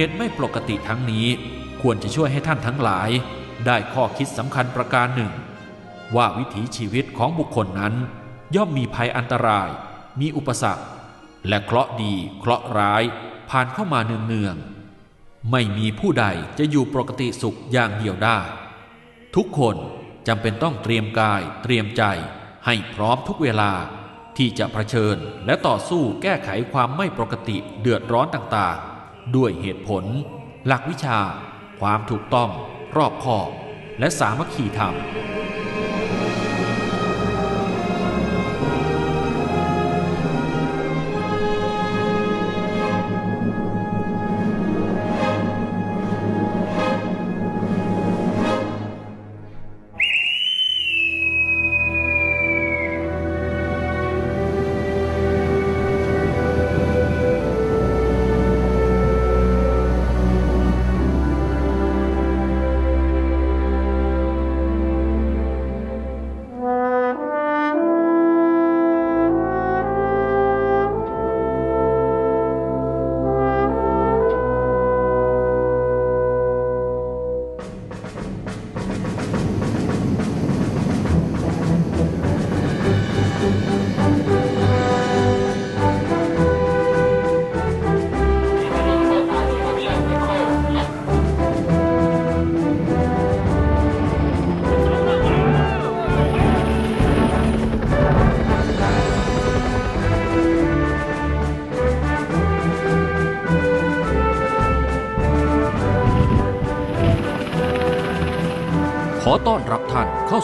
เหตุไม่ปกติทั้งนี้ ควรจะช่วยให้ท่านทั้งหลาย ได้ข้อคิดสำคัญประการหนึ่ง ว่าวิถีชีวิตของบุคคลนั้น ย่อมมีภัยอันตราย มีอุปสรรค และเคราะห์ดี เคราะห์ร้าย ผ่านเข้ามาเนืองๆไม่มีผู้ใดจะอยู่ปกติสุขอย่างเดียวได้ ทุกคนจำเป็นต้องเตรียมกายเตรียมใจ ให้พร้อมทุกเวลาที่จะะเผชิญและต่อสู้แก้ไขความไม่ปกติเดือดร้อนต่างๆ ด้วยเหตุผล หลักวิชา ความถูกต้อง รอบคอบ และสามัคคีธรรม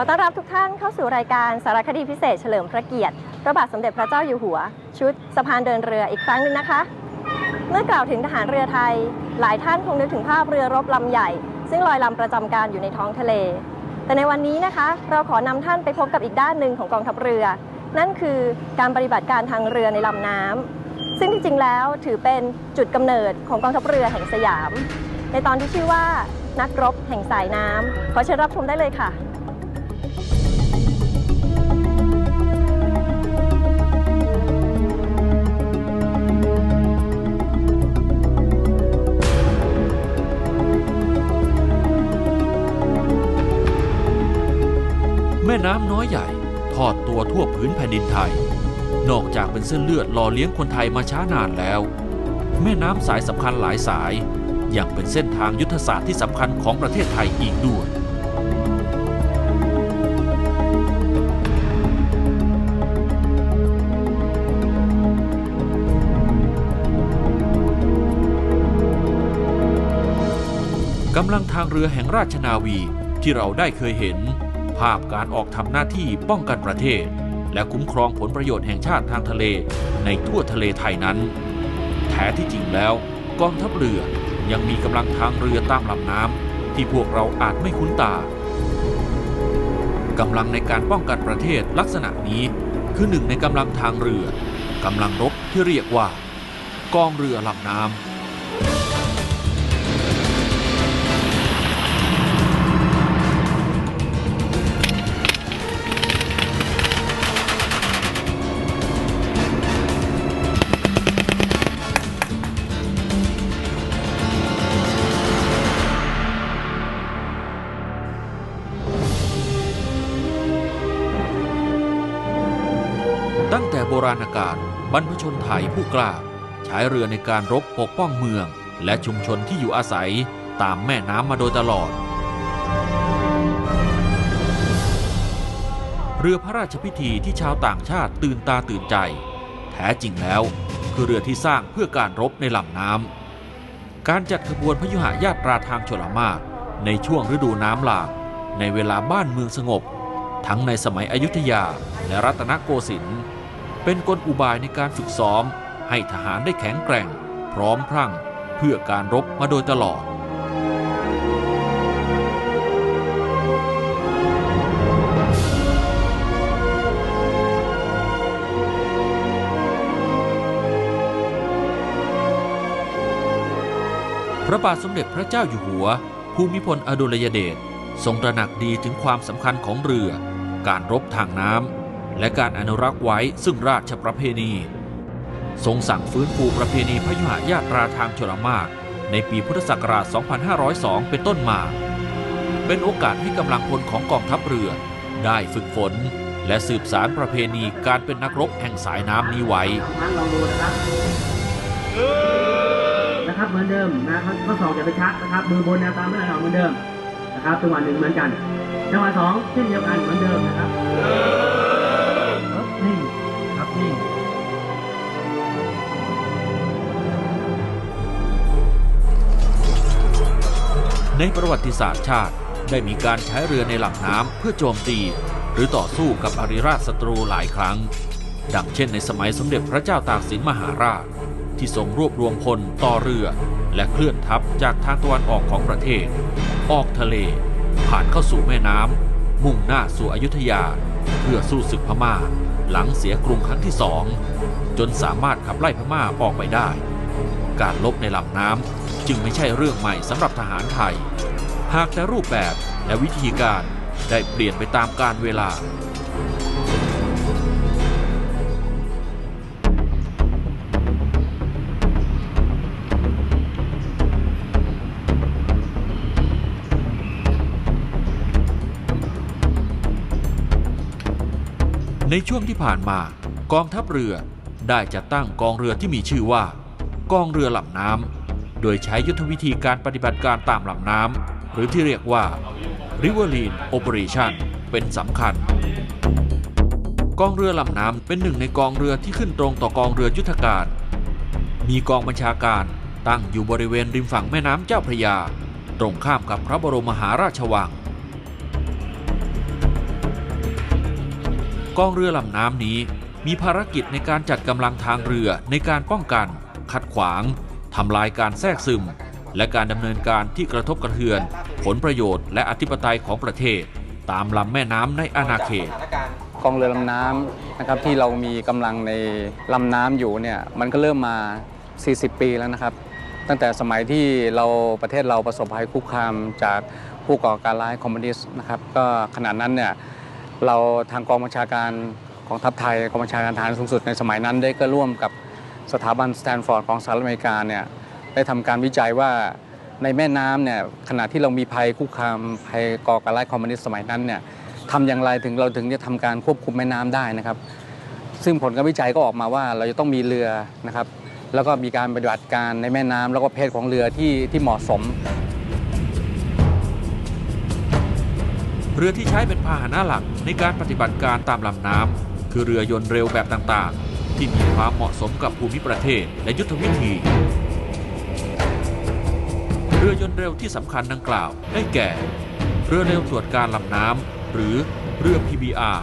ขอต้อนรับทุกท่านเข้าสู่รายการสารคดีพิเศษเฉลิมพระเกียรติพระบาทสมเด็จพระเจ้าอยู่หัว ชุดสะพานเดินเรืออีกครั้งหนึ่งนะคะ เมื่อกล่าวถึงทหารเรือไทย หลายท่านคงนึกถึงภาพเรือรบลำใหญ่ ซึ่งลอยลำประจำการอยู่ในท้องทะเล แต่ในวันนี้นะคะ เราขอนำท่านไปพบกับอีกด้านหนึ่งของกองทัพเรือ นั่นคือการปฏิบัติการทางเรือในลำน้ำซึ่งจริงๆแล้วถือเป็นจุดกำเนิดของกองทัพเรือแห่งสยาม ในตอนที่ชื่อว่านักรบแห่งสายน้ำขอเชิญรับชมได้เลยค่ะ แม่น้ำน้อยใหญ่ทอดตัวทั่วพื้นแผ่นดินไทย นอกจากเป็นเส้นเลือดหล่อเลี้ยงคนไทยมาช้านานแล้ว แม่น้ำสายสำคัญหลายสายยังเป็นเส้นทางยุทธศาสตร์ที่สำคัญของประเทศไทยอีกด้วยกำลังทางเรือแห่งราชนาวีที่เราได้เคยเห็น ภาพการออกทำหน้าที่ป้องกันประเทศ และคุ้มครองผลประโยชน์แห่งชาติทางทะเลในทั่วทะเลไทยนั้น แท้ที่จริงแล้ว กองทัพเรือยังมีกำลังทางเรือตามลำน้ำที่พวกเราอาจไม่คุ้นตากำลังในการป้องกันประเทศลักษณะนี้คือหนึ่งในกำลังทางเรือกำลังรบที่เรียกว่ากองเรือลำน้ำ โบราณกาลบรรพชนไทยผู้กล้า ใช้เรือในการรบปกป้องเมือง และชุมชนที่อยู่อาศัยตามแม่น้ำมาโดยตลอด เรือพระราชพิธีที่ชาวต่างชาติตื่นตาตื่นใจ แท้จริงแล้วคือเรือที่สร้างเพื่อการรบในลำน้ำการจัดขบวนพยุหญาตราทางชลมารในช่วงฤดูน้ำหลากในเวลาบ้านเมืองสงบ ทั้งในสมัยอยุธยาและรัตนโกสินทร์ เป็นกลอุบายในการฝึกซ้อม ให้ทหารได้แข็งแกร่ง พร้อมพรั่ง เพื่อการรบมาโดยตลอดพระบาทสมเด็จพระเจ้าอยู่หัว ภูมิพลอดุลยเดชทรงตระหนักดีถึงความสำคัญของเรือ การรบทางน้ำ และการอนุรักษ์ไว้ซึ่งราชประเพณี ทรงสั่งฟื้นฟูประเพณีพยุหญาตราทางชลมารในปีพุทธศักราช 2502 เป็นต้นมา เป็นโอกาสให้กำลังพลของกองทัพเรือ ได้ฝึกฝน และสืบสารประเพณีการเป็นนักรบแห่งสายน้ำนี้ไว้นลองดูนะครับนะครับเหมือนเดิมนะครับข้อสองอย่าไปชักนะครับมือบนแนวตามไม่ไหลออกเหมือนเดิมนะครับจังหวะหนึ่งเหมือนกันจังหวะสองเช่นเดียวกันเหมือนเดิมนะครับ ในประวัติศาสตร์ชาติ ได้มีการใช้เรือในลำน้ำเพื่อโจมตี หรือต่อสู้กับอริราชศัตรูหลายครั้ง ดังเช่นในสมัยสมเด็จพระเจ้าตากสินมหาราช ที่ทรงรวบรวมพลต่อเรือ และเคลื่อนทัพจากทางตะวันออกของประเทศ ออกทะเล ผ่านเข้าสู่แม่น้ำมุ่งหน้าสู่อยุธยา เพื่อสู้ศึกพม่า หลังเสียกรุงครั้งที่สองจนสามารถขับไล่พม่าออกไปได้ การลบในลำน้ำ จึงไม่ใช่เรื่องใหม่สำหรับทหารไทย หากแต่รูปแบบและวิธีการได้เปลี่ยนไปตามกาลเวลา ในช่วงที่ผ่านมากองทัพเรือได้จัดตั้งกองเรือที่มีชื่อว่า กองเรือหลำน้ำ โดยใช้ยุทธวิธีการปฏิบัติการตามลำน้ำหรือที่เรียกว่า Riverine Operation เป็นสำคัญ กองเรือลำน้ำเป็นหนึ่งในกองเรือที่ขึ้นตรงต่อกองเรือยุทธการ มีกองบัญชาการตั้งอยู่บริเวณริมฝั่งแม่น้ำเจ้าพระยา ตรงข้ามกับพระบรมมหาราชวัง กองเรือลำน้ำนี้มีภารกิจในการจัดกำลังทางเรือในการป้องกัน ขัดขวาง ทำลายการแทรกซึม และการดำเนินการที่กระทบกระเทือน ผลประโยชน์และอธิปไตยของประเทศ ตามลำแม่น้ำในอาณาเขตกองเรือลำน้ำนะครับที่เรามีกำลังในลำน้ำอยู่เนี่ยมันก็เริ่มมา 40 ปีแล้วนะครับ ตั้งแต่สมัยที่เราประเทศเราประสบภัยคุกคามจากผู้ก่อการร้ายคอมมิวนิสต์นะครับก็ขณะนั้นเนี่ยเราทางกองบัญชาการกองทัพไทยกองบัญชาการทหารสูงสุดในสมัยนั้นได้ก็ร่วมกับ สถาบันสแตนฟอร์ดของสหรัฐอเมริกาเนี่ยได้ทำการวิจัยว่าในแม่น้ำเนี่ยขณะที่เรามีภัยคุกคามภัยก่อการร้ายคอมมิวนิสต์สมัยนั้นเนี่ยทำอย่างไรถึงเราถึงจะทำการควบคุมแม่น้ำได้นะครับ ซึ่งผลการวิจัยก็ออกมาว่าเราจะต้องมีเรือนะครับ แล้วก็มีการปฏิบัติการในแม่น้ำแล้วก็เพศของเรือที่ที่เหมาะสม เรือที่ใช้เป็นพาหนะหลักในการปฏิบัติการตามลำน้ำคือเรือยนต์เร็วแบบต่างๆ ที่มีความเหมาะสมกับภูมิประเทศและยุทธวิธี เรือยนต์เร็วที่สำคัญดังกล่าวได้แก่ เรือเร็วตรวจการลำน้ำหรือเรือ PBR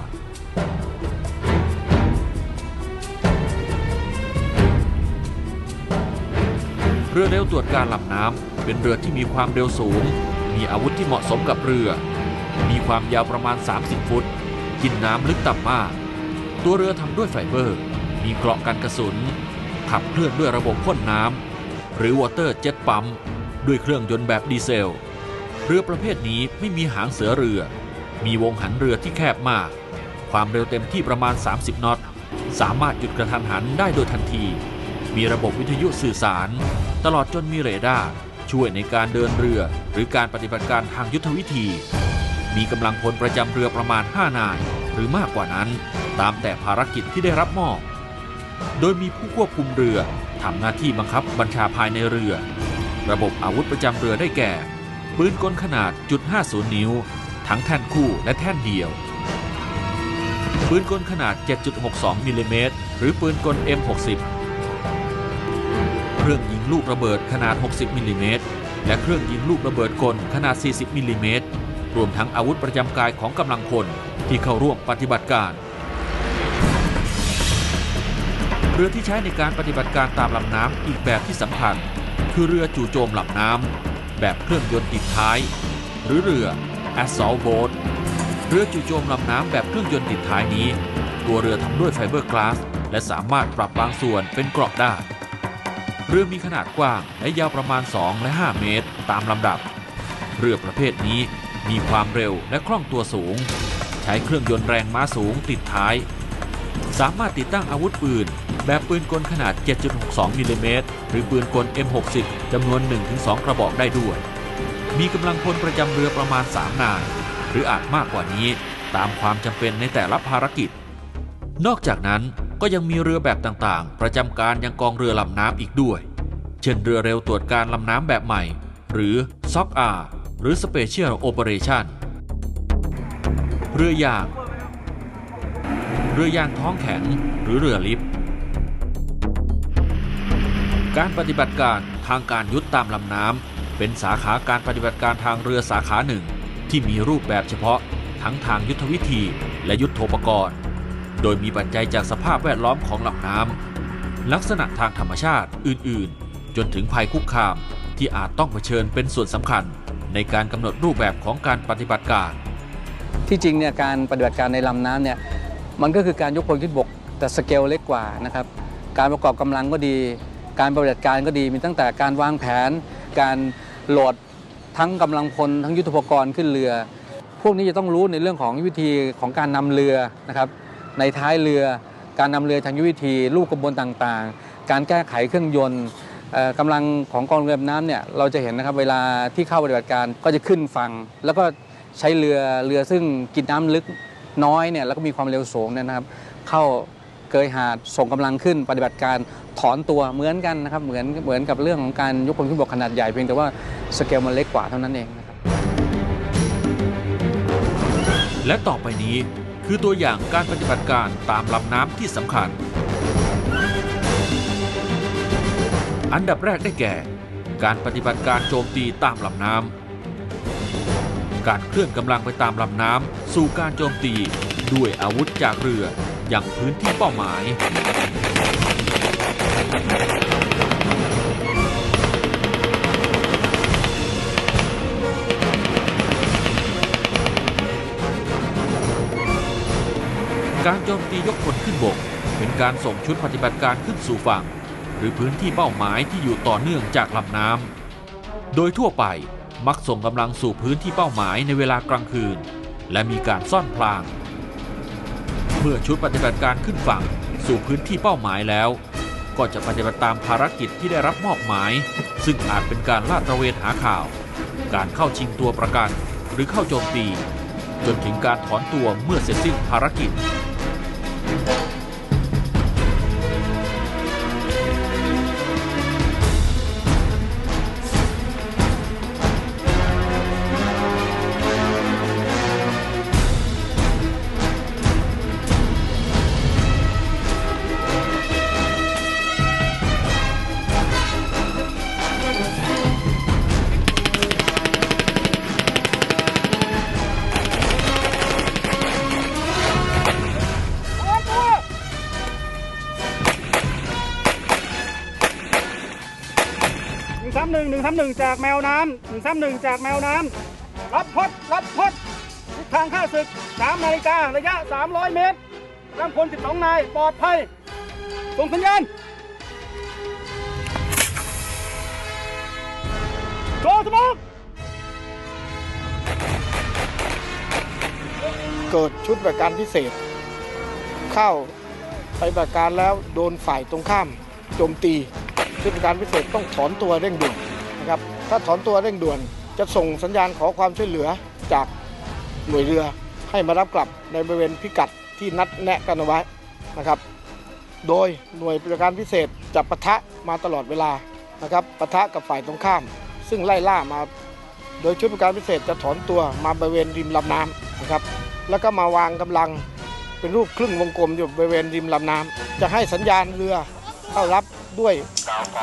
เรือเร็วตรวจการลำน้ำเป็นเรือที่มีความเร็วสูง มีอาวุธที่เหมาะสมกับเรือ มีความยาวประมาณ 30 ฟุต กินน้ำลึกต่ำมาก ตัวเรือทำด้วยไฟเบอร์ มีเกราะกันกระสุน ขับเคลื่อนด้วยระบบพ่นน้ำ หรือวอเตอร์เจ็ตปั๊ม ด้วยเครื่องยนต์แบบดีเซล เรือประเภทนี้ไม่มีหางเสือเรือ มีวงหันเรือที่แคบมาก ความเร็วเต็มที่ประมาณ 30 นอต สามารถหยุดกระทันหันได้โดยทันที มีระบบวิทยุสื่อสาร ตลอดจนมีเรดาร์ช่วยในการเดินเรือหรือการปฏิบัติการทางยุทธวิธี มีกำลังพลประจำเรือประมาณ 5 นาย หรือมากกว่านั้น ตามแต่ภารกิจที่ได้รับมอบ โดยมีผู้ควบคุมเรือทำหน้าที่บังคับบัญชาภายในเรือ ระบบอาวุธประจำเรือได้แก่ ปืนกลขนาดจุด50 นิ้ว ทั้งแท่นคู่และแท่นเดียว ปืนกลขนาด 7.62มิลลิเมตรหรือปืนกล M60 เครื่องยิงลูกระเบิดขนาด 60มิลลิเมตรและเครื่องยิงลูกระเบิดกลขนาด 40มิลลิเมตรรวมทั้งอาวุธประจำกายของกำลังพลที่เข้าร่วมปฏิบัติการ เรือที่ใช้ในการปฏิบัติการตามลำน้ำอีกแบบที่สำคัญ คือเรือจู่โจมลำน้ำแบบเครื่องยนต์ติดท้าย หรือเรือ assault boat เรือจู่โจมลำน้ำแบบเครื่องยนต์ติดท้ายนี้ ตัวเรือทำด้วยไฟเบอร์กลาสและสามารถปรับบางส่วนเป็นเกราะได้ เรือมีขนาดกว้างและยาวประมาณ 2 และ 5 เมตร ตามลำดับ เรือประเภทนี้มีความเร็วและคล่องตัวสูง ใช้เครื่องยนต์แรงม้าสูงติดท้าย สามารถติดตั้งอาวุธปืน แบบปืนกลขนาด 7.62มิลลิเมตรหรือปืนกล M60 จำนวน 1-2 กระบอกได้ด้วย มีกำลังพลประจำเรือประมาณ 3 นาย หรืออาจมากกว่านี้ตามความจำเป็นในแต่ละภารกิจ นอกจากนั้นก็ยังมีเรือแบบต่างๆ ประจำการยังกองเรือลำน้ำอีกด้วย เช่นเรือเร็วตรวจการลำน้ำแบบใหม่ หรือ SOC-R หรือ Special Operation เรือยาง เรือยางท้องแข็งหรือเรือลิฟต์ การปฏิบัติการทางการยุทธตามลำน้ำเป็นสาขาการปฏิบัติการทางเรือสาขาหนึ่ง ที่มีรูปแบบเฉพาะทั้งทางยุทธวิธีและยุทธโธปกรณ์ โดยมีปัจจัยจากสภาพแวดล้อมของลำน้ำลักษณะทางธรรมชาติอื่น ๆ จนถึงภัยคุกคามที่อาจต้องเผชิญเป็นส่วนสำคัญในการกำหนดรูปแบบของการปฏิบัติการ ที่จริงเนี่ยการปฏิบัติการในลำน้ำเนี่ยมันก็คือการยกพลขึ้นบกแต่สเกลเล็กกว่านะครับการประกอบกำลังก็ดี การปฏิบัติการก็ดีมีตั้งแต่การวางแผน การโหลดทั้งกำลังพลทั้งยุทโธปกรณ์ขึ้นเรือ พวกนี้จะต้องรู้ในเรื่องของวิธีของการนำเรือนะครับในท้ายเรือ การนำเรือทางยุทธวิธีรูปกระบวนต่างๆ การแก้ไขเครื่องยนต์เอ่อกำลังของกองเรือน้ำเนี่ยเราจะเห็นนะครับเวลาที่เข้าปฏิบัติการก็จะขึ้นฝั่งแล้วก็ใช้เรือเรือซึ่งกินน้ำลึกน้อยเนี่ยแล้วก็มีความเร็วสูงเนี่ยนะครับ เข้า เกยหาดส่งกำลังขึ้นปฏิบัติการถอนตัวเหมือนกันนะครับเหมือนเหมือนกับเรื่องของการยกพลขึ้นบกขนาดใหญ่เพียงแต่ว่าสเกลมันเล็กกว่าเท่านั้นเองนะครับและต่อไปนี้คือตัวอย่างการปฏิบัติการตามลำน้ำที่สำคัญ อันดับแรกได้แก่ การปฏิบัติการโจมตีตามลำน้ำการเคลื่อนกำลังไปตามลำน้ำสู่การโจมตีด้วยอาวุธจากเรือ ย่างพื้นที่เป้าหมายการโจมตียกพลขึ้นบก เป็นการส่งชุดปฏิบัติการขึ้นสู่ฝั่ง หรือพื้นที่เป้าหมายที่อยู่ต่อเนื่องจากลำน้ำ โดยทั่วไปมักส่งกำลังสู่พื้นที่เป้าหมายในเวลากลางคืน และมีการซ่อนพลาง มื่อชุดปฏิบัติการขึ้นฝั่งสู่พื้นที่เป้าหมายแล้ว ก็จะปฏิบัติตามภารกิจที่ได้รับมอบหมาย ซึ่งอาจเป็นการลาดตระเวนหาข่าว การเข้าชิงตัวประกัน หรือเข้าโจมตี จนถึงการถอนตัวเมื่อเสร็จสิ้นภารกิจ นึ่งสามหนึ่งหนึ่งสามหนึ่งจากแมวน้ำหนึ่งสามหนึ่งจากแมวน้ำรับพดรับพดทิศทางข้าศึกสามนาฬิการะยะสามร้อยเมตรกำลังพลสิบสองนายปลอดภัยส่งสัญญาณโชว์สมองเกิดชุดปฏิบัติการพิเศษ เข้าไปปฏิบัติการแล้วโดนฝ่ายตรงข้ามโจมตีชุดปฏิบัติการพิเศษต้องถอนตัวเร่งด่วน นะครับถ้าถอนตัวเร่งด่วนจะส่งสัญญาณขอความช่วยเหลือจากหน่วยเรือให้มารับกลับในบริเวณพิกัดที่นัดแนะกันเอาไว้นะครับ โดยหน่วยปฏิบัติการพิเศษจะปะทะมาตลอดเวลานะครับปะทะกับฝ่ายตรงข้าม ซึ่งไล่ล่ามา โดยชุดปฏิบัติการพิเศษจะถอนตัวมาบริเวณริมลำน้ำนะครับ แล้วก็มาวางกำลังเป็นรูปครึ่งวงกลมอยู่บริเวณริมลำน้ำจะให้สัญญาณเรือเข้ารับ ด้วย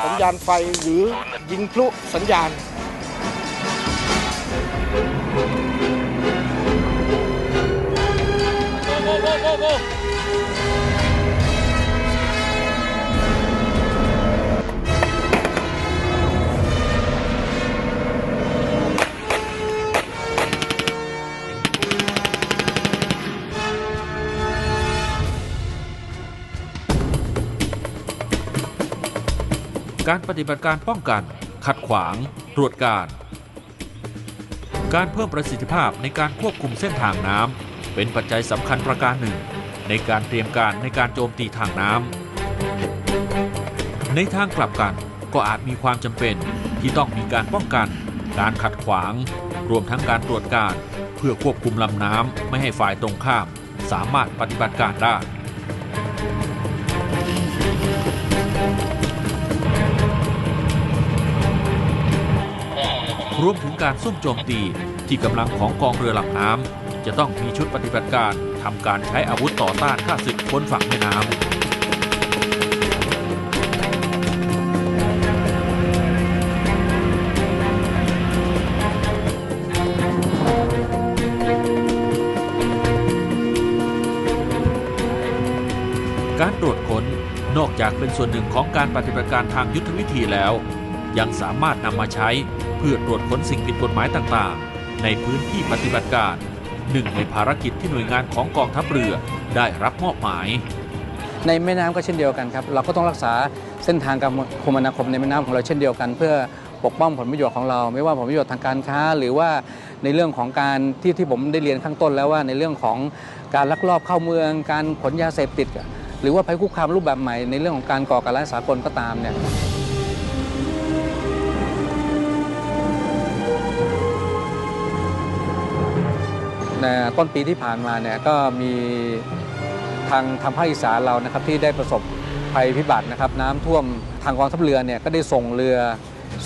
สัญญาณไฟหรือยิงพลุสัญญาณ การปฏิบัติการป้องกัน ขัดขวาง ตรวจการ การเพิ่มประสิทธิภาพในการควบคุมเส้นทางน้ำเป็นปัจจัยสำคัญประการหนึ่ง ในการเตรียมการในการโจมตีทางน้ำในทางกลับกันก็อาจมีความจำเป็นที่ต้องมีการป้องกัน การขัดขวาง รวมทั้งการตรวจการ เพื่อควบคุมลำน้ำไม่ให้ฝ่ายตรงข้าม สามารถปฏิบัติการได้ รวมถึงการซุ่มโจมตีที่กำลังของกองเรือหลำน้ำจะต้องมีชุดปฏิบัติการทำการใช้อาวุธต่อต้านข้าศึกบนฝั่งแม่น้ำการตรวจค้นนอกจากเป็นส่วนหนึ่งของการปฏิบัติการทางยุทธวิธีแล้ว ยังสามารถนำมาใช้เพื่อตรวจค้นสิ่งผิดกฎหมายต่างๆ ในพื้นที่ปฏิบัติการ หนึ่งในภารกิจที่หน่วยงานของกองทัพเรือได้รับมอบหมาย ในแม่น้ำก็เช่นเดียวกันครับ เราก็ต้องรักษาเส้นทางการคมนาคมในแม่น้ำของเราเช่นเดียวกัน เพื่อปกป้องผลประโยชน์ของเรา ไม่ว่าผลประโยชน์ทางการค้า หรือว่าในเรื่องของการที่ที่ผมได้เรียนข้างต้นแล้วว่าในเรื่องของการลักลอบเข้าเมือง การขนยาเสพติด หรือว่าภัยคุกคามรูปแบบใหม่ในเรื่องของการก่อการร้ายสากลก็ตามเนี่ย ต้นปีที่ผ่านมาเนี่ยก็มีทางทางภาคอีสานเรานะครับที่ได้ประสบภัยพิบัตินะครับน้ำท่วมทางกองทัพเรือเนี่ยก็ได้ส่งเรือ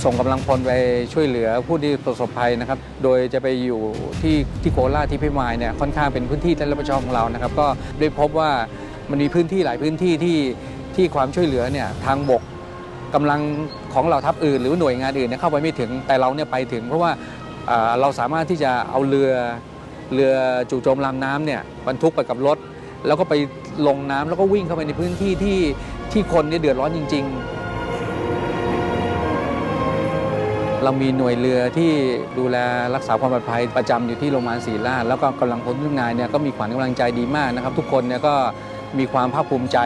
ส่งกำลังพลไปช่วยเหลือผู้ที่ประสบภัยนะครับ โดยจะไปอยู่ที่ที่โคราชที่พิมายเนี่ยค่อนข้างเป็นพื้นที่ที่รับผิดชอบของเรานะครับ ก็ได้พบว่ามันมีพื้นที่หลายพื้นที่ที่ที่ความช่วยเหลือเนี่ยทางบกกำลังของเราทัพอื่น หรือหน่วยงานอื่นเนี่ยเข้าไปไม่ถึงแต่เราเนี่ยไปถึง เพราะว่าเราสามารถที่จะเอาเรือ เรือจู่โจมลำน้ำเนี่ยบรรทุกไปกับรถ แล้วก็ไปลงน้ำแล้วก็วิ่งเข้าไปในพื้นที่ที่ที่คนเนี่ยเดือดร้อนจริง ๆ เรามีหน่วยเรือที่ดูแลรักษาความปลอดภัยประจำอยู่ที่โรงพยาบาลศรีราชแล้วก็กำลังพลทุกนายเนี่ยก็มีขวัญกำลังใจดีมากนะครับ ทุกคนเนี่ยก็มีความภาคภูมิใจ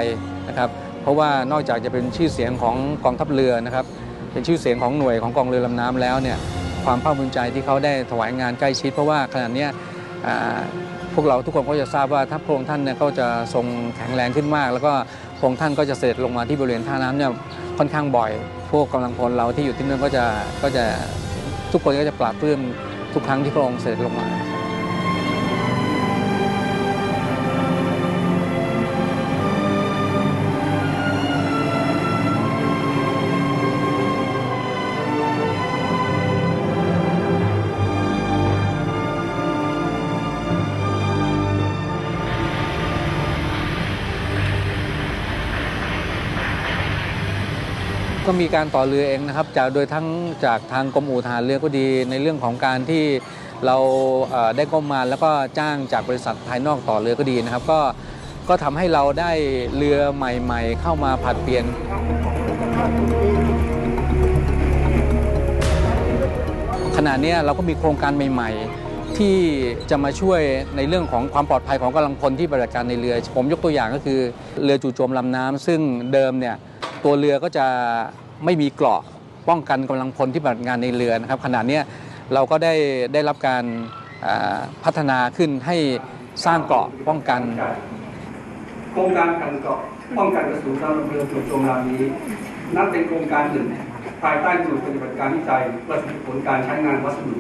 นะครับ เพราะว่านอกจากจะเป็นชื่อเสียงของกองทัพเรือนะครับ เป็นชื่อเสียงของหน่วยของกองเรือลำน้ำแล้วเนี่ยความภาคภูมิใจที่เขาได้ถวายงานใกล้ชิด เพราะว่าขณะเนี้ย พวกเราทุกคนก็จะทราบว่าถ้าพระองค์ท่านเนี่ยก็จะทรงแข็งแรงขึ้นมาก แล้วก็พระองค์ท่านก็จะเสด็จลงมาที่บริเวณท่าน้ำเนี่ยค่อนข้างบ่อย พวกกำลังพลเราที่อยู่ที่นั่นก็จะก็จะทุกคนก็จะปราบปลื้มทุกครั้งที่พระองค์เสด็จลงมา ก็มีการต่อเรือเองนะครับจากโดยทั้งจากทางกรมอู่ทหารเรือก็ดีในเรื่องของการที่เราได้งบมมาแล้วก็จ้างจากบริษัทภายนอกต่อเรือก็ดีนะครับ ก็ก็ทำให้เราได้เรือใหม่ ๆ เข้ามาผัดเปลี่ยนขณะนี้เราก็มีโครงการใหม่ ๆ ที่จะมาช่วยในเรื่องของความปลอดภัยของกำลังพลที่ปฏิบัติการในเรือ ผมยกตัวอย่างก็คือเรือจู่โจมลำน้ำซึ่งเดิมเนี่ย ตัวเรือก็จะไม่มีเกราะป้องกันกำลังพลที่ปฏิบัติงานในเรือนะครับขณะนี้เราก็ได้ได้รับการพัฒนาขึ้นให้สร้างเกราะป้องกันโครงการกันเกาะป้องกันกระสุนสำหรับเรือจู่โจมลำนี้นับเป็นโครงการหนึ่งภายใต้สูตรปฏิบัติการวิจัยประสิทธิผลการใช้งานวัสดุ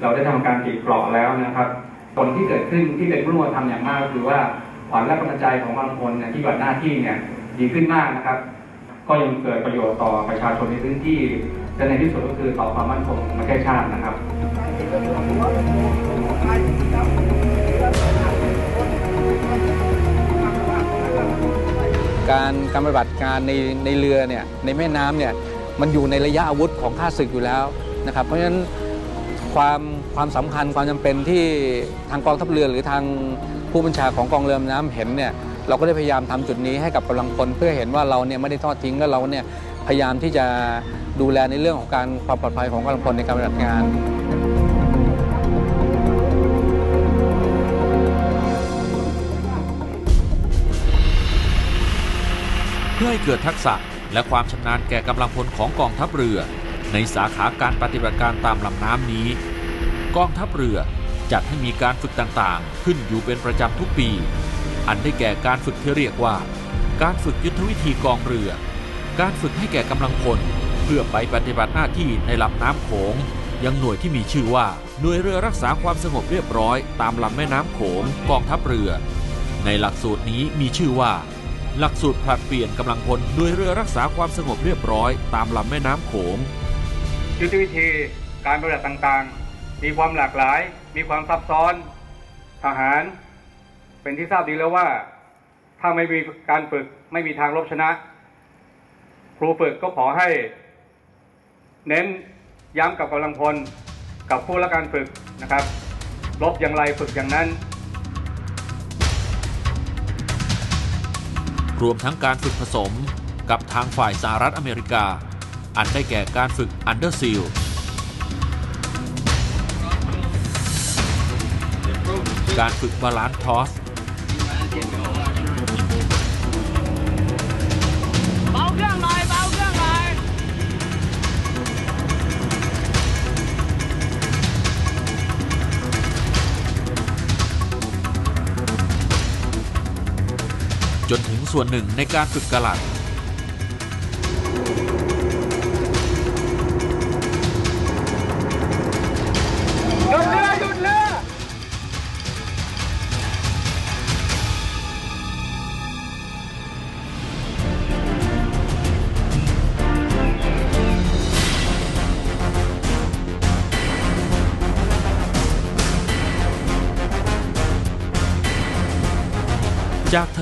เราได้ทำการติดเกราะแล้วนะครับผลที่เกิดขึ้นที่เป็นผู้ร่วมทำอย่างมากก็คือว่าขวัญและกำลังใจของบางคนที่ปฏิบัติหน้าที่เนี่ยดีขึ้นมากนะครับ ก็ยังเกิดประโยชน์ต่อประชาชนในพื้นที่และในที่สุดก็คือต่อความมั่นคงของประเทศชาตินะครับการการปฏิบัติการในในเรือเนี่ยในแม่น้ำเนี่ยมันอยู่ในระยะอาวุธของข้าศึกอยู่แล้วนะครับ เพราะฉะนั้นความความสำคัญความจำเป็นที่ทางกองทัพเรือหรือทางผู้บัญชาของกองเรือน้ำเห็นเนี่ย เราก็ได้พยายามทำจุดนี้ให้กับกำลังพลเพื่อเห็นว่าเราเนี่ยไม่ได้ทอดทิ้งและเราเนี่ยพยายามที่จะดูแลในเรื่องของการความปลอดภัยของกำลังพลในการปฏิบัติงานเพื่อให้เกิดทักษะและความชำนาญแก่กำลังพลของกองทัพเรือ ในสาขาการปฏิบัติการตามลำน้ำนี้ กองทัพเรือจัดให้มีการฝึกต่างๆ ขึ้นอยู่เป็นประจำทุกปี อันได้แก่การฝึกที่เรียกว่า การฝึกยุทธวิธีกองเรือ การฝึกให้แก่กำลังพล เพื่อไปปฏิบัติหน้าที่ในลำน้ำโขง ยังหน่วยที่มีชื่อว่า หน่วยเรือรักษาความสงบเรียบร้อย ตามลำแม่น้ำโขงกองทัพเรือ ในหลักสูตรนี้มีชื่อว่า หลักสูตรผลัดเปลี่ยนกำลังพลหน่วยเรือรักษาความสงบเรียบร้อย ตามลำแม่น้ำโขงยุทธวิธีการปฏิบัติต่างๆ มีความหลากหลาย มีความซับซ้อน ทหาร เป็นที่ทราบดีแล้วว่า ถ้าไม่มีการฝึกไม่มีทางรบชนะ ครูฝึกก็ขอให้ เน้นย้ำกับกำลังพลกับผู้ละการฝึกนะครับรบอย่างไรฝึกอย่างนั้น รวมทั้งการฝึกผสมกับทางฝ่ายสหรัฐอเมริกา อันได้แก่การฝึกอันเดอร์ซิลการฝึกบาลานซ์ทอส ส่วนหนึ่งในการฝึกกลัด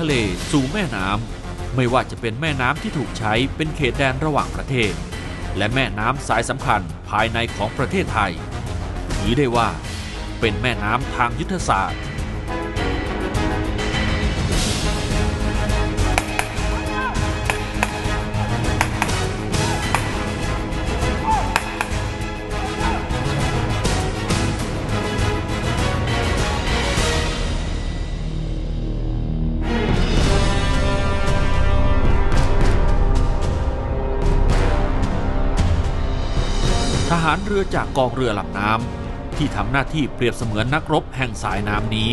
ทะเลสู่แม่น้ำไม่ว่าจะเป็นแม่น้ำที่ถูกใช้เป็นเขตแดนระหว่างประเทศ และแม่น้ำสายสำคัญภายในของประเทศไทยถือได้ว่าเป็นแม่น้ำทางยุทธศาสตร์ารเรือจากกองเรือลำน้ำที่ทำหน้าที่เปรียบเสมือนนักรบแห่งสายน้ำนี้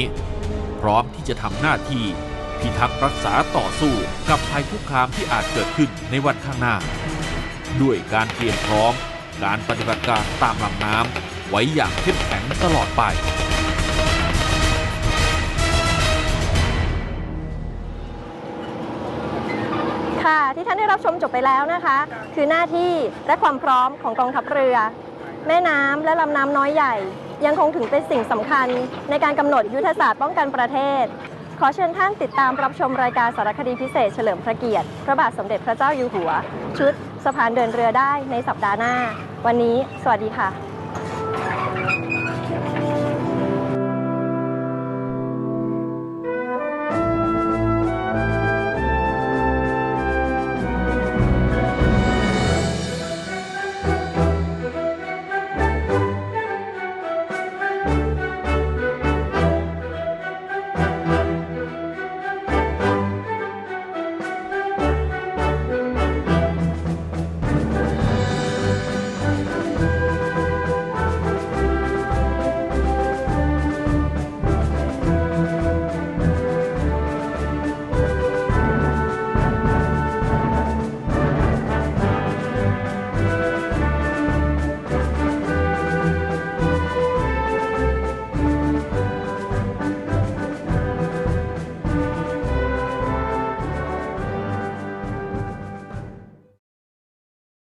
พร้อมที่จะทำหน้าที่พิทักษ์รักษาต่อสู้กับภัยคุกคามที่อาจเกิดขึ้นในวันข้างหน้า ด้วยการเตรียมพร้อม การปฏิบัติการตามลำน้ำไว้อย่างเข้มแข็งตลอดไปค่ะที่ท่านได้รับชมจบไปแล้วนะคะ คือหน้าที่และความพร้อมของกองทัพเรือ แม่น้ำและลำน้ำน้อยใหญ่ ยังคงถึงเป็นสิ่งสำคัญ ในการกำหนดยุทธศาสตร์ป้องกันประเทศ ขอเชิญท่านติดตามรับชมรายการสารคดีพิเศษเฉลิมพระเกียรติ พระบาทสมเด็จพระเจ้าอยู่หัว ชุดสะพานเดินเรือได้ในสัปดาห์หน้า วันนี้ สวัสดีค่ะ